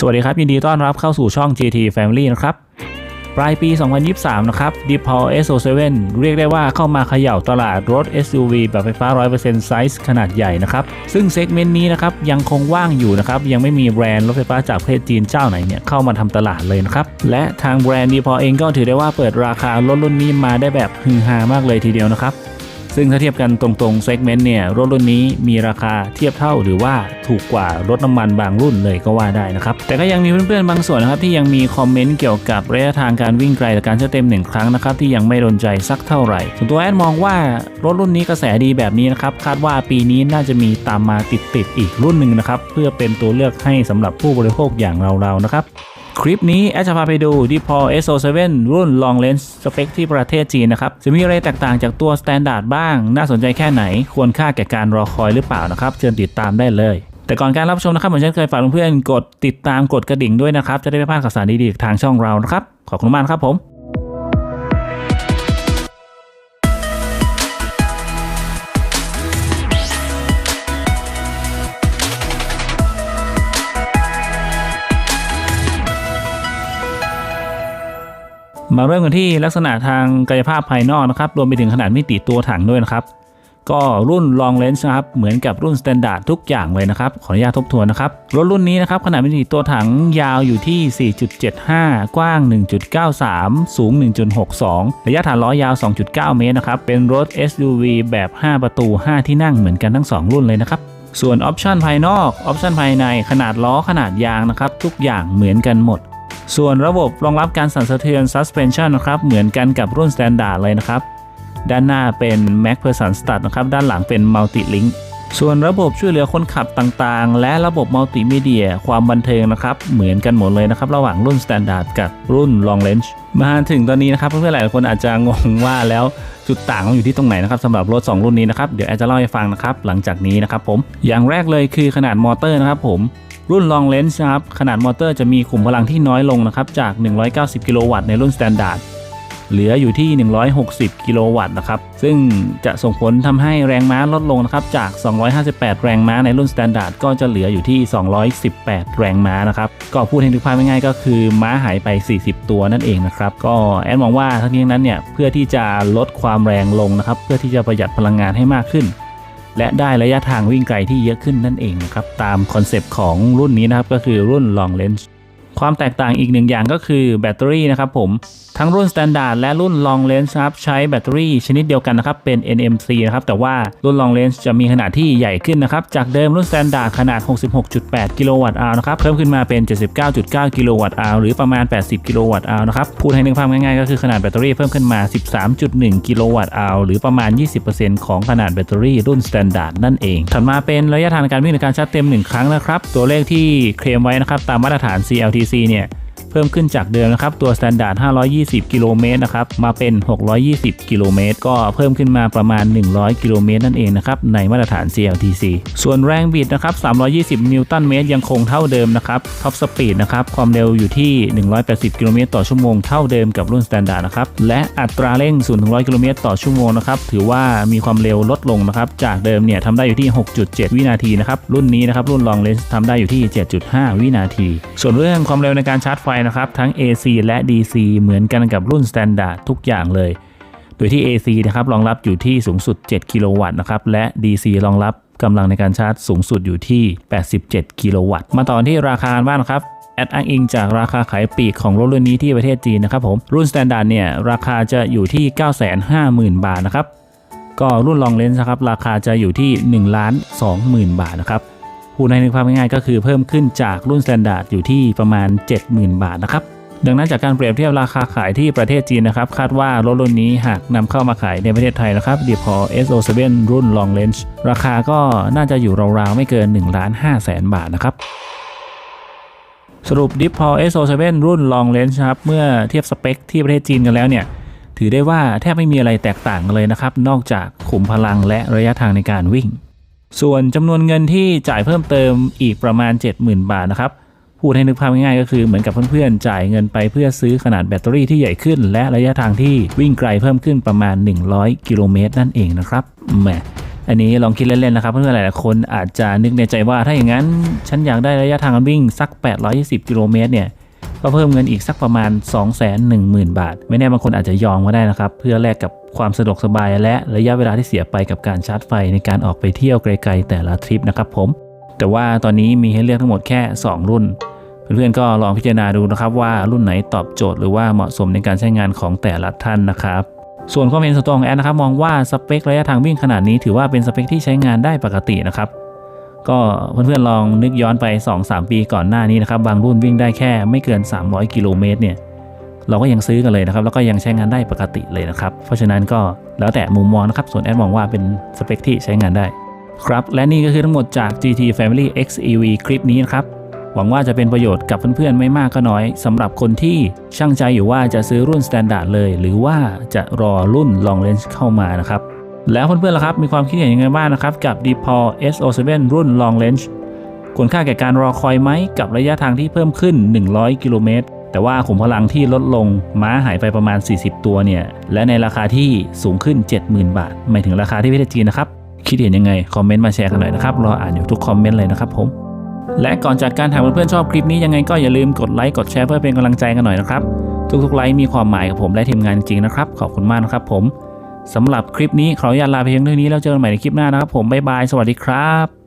สวัสดีครับ ยินดีต้อนรับเข้าสู่ช่อง GT Family นะครับ ปลายปี 2023 นะครับ d e p a u l SO7 เรียกได้ว่าเข้ามาเขย่าตลาดรถ SUV แบบไฟฟ้า 100%ไซส์ขนาดใหญ่นะครับ ซึ่งเซกเมนต์นี้นะครับ ยังคงว่างอยู่นะครับ ยังไม่มีแบรนด์รถไฟฟ้าจากประเทศจีนเจ้าไหนเนี่ย เข้ามาทำตลาดเลยนะครับ และทางแบรนด์ d e p a u l เองก็ถือได้ว่าเปิดราคารถรุ่นนี้มาได้แบบฮือฮามากเลยทีเดียวนะครับ ซึ่งถ้าเทียบกันตรงๆเซกเมนต์เนี่ยรถรุ่นนี้มีราคาเทียบเท่าหรือว่าถูกกว่ารถน้ำมันบางรุ่นเลยก็ว่าได้นะครับ แต่ก็ยังมีเพื่อนๆบางส่วนนะครับที่ยังมีคอมเมนต์เกี่ยวกับระยะทางการวิ่งไกลและการเชื่อเต็มหนึ่งครั้งนะครับที่ยังไม่โดนใจสักเท่าไหร่ส่วนตัวแอดมองว่ารถรุ่นนี้กระแสดีแบบนี้นะครับคาดว่าปีนี้น่าจะมีตามมาติดๆอีกรุ่นหนึ่งนะครับเพื่อเป็นตัวเลือกให้สำหรับผู้บริโภคอย่างเราๆนะครับ คลิปนี้แอดจะพาไปดู d e p o SO7 รุ่น Long Lens สเปคที่ประเทศจีนนะครับ จะมีอะไรแตกต่างจากตัว Standard บ้าง น่าสนใจแค่ไหน ควรค่าแก่การรอคอยหรือเปล่านะครับ เชิญติดตามได้เลยแต่ก่อนการรับชมนะครับเหมือนเช่นเคยฝากเพื่อนๆกดติดตามกดกระดิ่งด้วยนะครับ จะได้ไม่พลาดข่าวสารดีๆทางช่องเรานะครับ ขอบคุณมากครับผม มาเริ่มกันที่ลักษณะทางกายภาพภายนอกนะครับ รวมไปถึงขนาดมิติตัวถังด้วยนะครับ ก็รุ่น long range นะครับ เหมือนกับรุ่น standard ทุกอย่างเลยนะครับ ขออนุญาตทบทวนนะครับ รถรุ่นนี้นะครับ ขนาดมิติตัวถังยาวอยู่ที่ 4.75 กว้าง 1.93 สูง 1.62 ระยะฐานล้อยาว 2.9 เมตรนะครับ เป็นรถ SUV แบบ 5 ประตู 5 ที่นั่งเหมือนกันทั้ง 2 รุ่นเลยนะครับส่วนออปชันภายนอกออปชันภายในขนาดล้อขนาดยางนะครับ ทุกอย่างเหมือนกันหมด ส่วนระบบรองรับการสั่นสะเทือน suspension นะครับเหมือนกันกับรุ่น standard เลยนะครับ ด้านหน้าเป็น Mac p e r s o n Stud นะครับ ด้านหลังเป็น Multi Link ส่วนระบบช่วยเหลือคนขับต่างๆ และระบบมัลติมีเดีย ความบันเทิงนะครับ เหมือนกันหมดเลยนะครับ ระหว่างรุ่น Standard กับรุ่น Long Range มาถึงตอนนี้นะครับเพื่อนๆหลายคนอาจจะงงว่าแล้วจุดต่างมันอยู่ที่ตรงไหนนะครับสำหรับรถ 2 รุ่นนี้นะครับ เดี๋ยวแอจะเล่าให้ฟังนะครับ หลังจากนี้นะครับผมอย่างแรกเลยคือขนาดมอเตอร์นะครับผมรุ่น Long Range นะครับขนาดมอเตอร์จะมีขุมพลังที่น้อยลงนะครับจาก 190 กิโลวัตต์ในรุ่น Standard เหลืออยู่ที่ 160 กิโลวัตต์นะครับ ซึ่งจะส่งผลทำให้แรงม้าลดลงนะครับ จาก 258 แรงม้าในรุ่น Standard ก็จะเหลืออยู่ที่ 218 แรงม้านะครับ ก็พูดให้นึกภาพง่ายๆก็คือม้าหายไป 40 ตัวนั่นเองนะครับ ก็แอดมองว่าทั้งนี้ทั้งนั้นเนี่ยเพื่อที่จะลดความแรงลงนะครับ เพื่อที่จะประหยัดพลังงานให้มากขึ้น และได้ระยะทางวิ่งไกลที่เยอะขึ้นนั่นเองนะครับ ตามคอนเซปต์ของรุ่นนี้นะครับก็คือรุ่น Long Range ความแตกต่างอีกหนึ่งอย่างก็คือแบตเตอรี่นะครับผม ทั้งรุ่น Standard และรุ่น Long Range ครับใช้แบตเตอรี่ชนิดเดียวกันนะครับเป็น NMC นะครับแต่ว่ารุ่น Long Range จะมีขนาดที่ใหญ่ขึ้นนะครับจากเดิมรุ่น Standard ขนาด 66.8 กิโลวัตต์อาวนะครับเพิ่มขึ้นมาเป็น 79.9 กิโลวัตต์อาวหรือประมาณ 80 กิโลวัตต์อาวนะครับพูดให้นึกภาพง่ายๆ ก็คือขนาดแบตเตอรี่เพิ่มขึ้นมา 13.1 กิโลวัตต์อาวหรือประมาณ 20%ของขนาดแบตเตอรี่รุ่น Standard นั่นเองถัดมาเป็นระยะทางการวิ่งในการชาร์จเต็ม 1 ครั้งนะครับตัวเลขที่เคลมไว้นะครับตามมาตรฐาน CLTC เนี่ย พิ่มขึ้นจากเดิมนะครับ ตัว Standard 520 กิโลเมตรนะครับ มาเป็น 620 กิโลเมตร ก็เพิ่มขึ้นมาประมาณ 100 กิโลเมตรนั่นเองนะครับ ในมาตรฐาน CLTC ส่วนแรงบิดนะครับ 320 นิวตันเมตรยังคงเท่าเดิมนะครับ ท็อปสปีดนะครับ ความเร็วอยู่ที่ 180 กิโลเมตรต่อชั่วโมง เท่าเดิมกับรุ่น Standard นะครับ และอัตราเร่ง 0-100 กิโลเมตรต่อชั่วโมงนะครับ ถือว่ามีความเร็วลดลงนะครับ จากเดิมเนี่ยทำได้อยู่ที่ 6.7 วินาทีนะครับ รุ่นนี้นะครับ รุ่น Long Range ทำได้อยู่ที่ 7.5 วินาที ส่วนเรื่องความเร็วในการชาร์จไฟนะครับ ทั้ง AC และ DC เหมือนกันกับรุ่น Standard ทุกอย่างเลย โดยที่ AC นะครับรองรับอยู่ที่สูงสุด 7 กิโลวัตต์นะครับ และ DC รองรับกำลังในการชาร์จสูงสุดอยู่ที่ 87 กิโลวัตต์ มาต่อที่ราคาบ้างนครับแอดอ้างอิงจากราคาขายปลีกของรถรุ่นนี้ที่ประเทศจีนนะครับผมรุ่น Standard เนี่ยราคาจะอยู่ที่ 950,000 บาทนะครับก็รุ่น Long Range นะครับราคาจะอยู่ที่1ล้าน20,000 บาทนะครับ พูดในนึกภาพง่ายๆก็คือเพิ่มขึ้นจากรุ่น Standard อยู่ที่ประมาณ 70,000 บาทนะครับดังนั้นจากการเปรียบเทียบราคาขายที่ประเทศจีนนะครับ คาดว่ารถรุ่นนี้หากนำเข้ามาขายในประเทศไทยนะครับดีพอ SO7 รุ่น Long Range ราคาก็น่าจะอยู่ราวๆ ไม่เกิน1ล้าน5แสนบาทนะครับ สรุป d i p p o SO7 รุ่น Long Range นะครับ เมื่อเทียบสเปคที่ประเทศจีนกันแล้วเนี่ย ถือได้ว่าแทบไม่มีอะไรแตกต่างกันเลยนะครับ นอกจากขุมพลังและระยะทางในการวิ่ง ส่วนจำนวนเงินที่จ่ายเพิ่มเติมอีกประมาณ 70,000 บาทนะครับพูดให้นึกภาพง่ายๆก็คือเหมือนกับเพื่อนๆ จ่ายเงินไปเพื่อซื้อขนาดแบตเตอรี่ที่ใหญ่ขึ้น และระยะทางที่วิ่งไกลเพิ่มขึ้นประมาณ 100 กิโลเมตรนั่นเองนะครับแหมอันนี้ลองคิดเล่นๆนะครับ เพื่อนๆหลายๆคนอาจจะนึกในใจว่าถ้าอย่างนั้น ฉันอยากได้ระยะทางการวิ่งสัก 820 กิโลเมตรเนี่ย ก็เพิ่มเงินอีกสักประมาณ 210,000 บาท ไม่แน่บางคนอาจจะยอมก็ได้นะครับ เพื่อแลกกับความสะดวกสบายและระยะเวลาที่เสียไปกับการชาร์จไฟในการออกไปเที่ยวไกลๆแต่ละทริปนะครับผม แต่ว่าตอนนี้มีให้เลือกทั้งหมดแค่ 2 รุ่น เพื่อนๆก็ลองพิจารณาดูนะครับว่ารุ่นไหนตอบโจทย์หรือว่าเหมาะสมในการใช้งานของแต่ละท่านนะครับส่วนความเห็นส่วนตัวของแอนนะครับมองว่าสเปคระยะทางวิ่งขนาดนี้ถือว่าเป็นสเปคที่ใช้งานได้ปกตินะครับ ก็เพื่อนๆลองนึกย้อนไป 2-3 ปีก่อนหน้านี้นะครับ บางรุ่นวิ่งได้แค่ไม่เกิน 300 กิโลเมตรเนี่ยเราก็ยังซื้อกันเลยนะครับ แล้วก็ยังใช้งานได้ปกติเลยนะครับ เพราะฉะนั้นก็แล้วแต่มุมมองนะครับ ส่วนแอดมองว่าเป็นสเปคที่ใช้งานได้ ครับ และนี่ก็คือทั้งหมดจาก GT Family XEV คลิปนี้นะครับ หวังว่าจะเป็นประโยชน์กับเพื่อนๆ ไม่มากก็น้อยสำหรับคนที่ช่างใจอยู่ว่าจะซื้อรุ่น Standard เลย หรือว่าจะรอรุ่น Long Range เข้ามานะครับ แล้วเพื่อนๆล่ะครับ มีความคิดเห็นยังไงบ้างนะครับ กับ d p o SO7 รุ่น Long Range ควรค่าแก่การรอคอยไหมกับระยะทางที่เพิ่มขึ้น 100 กิโลเมตร แต่ว่าขุมพลังที่ลดลง ม้าหายไปประมาณ 40 ตัวเนี่ย และในราคาที่สูงขึ้น 70,000 บาท หมายถึงราคาที่ประเทศจีนนะครับ คิดเห็นยังไง คอมเมนต์มาแชร์กันหน่อยนะครับ รออ่านอยู่ทุกคอมเมนต์เลยนะครับผม และก่อนจากการถามเพื่อนๆชอบคลิปนี้ยังไงก็อย่าลืมกดไลค์ กดแชร์เพื่อเป็นกำลังใจกันหน่อยนะครับ ทุกๆไลค์มีความหมายกับผมและทีมงานจริงนะครับ ขอบคุณมากนะครับผม สำหรับคลิปนี้ขออนุญาตลาไปเพียงเท่านี้แล้วเจอกันใหม่ในคลิปหน้านะครับผมบ๊ายบายสวัสดีครับ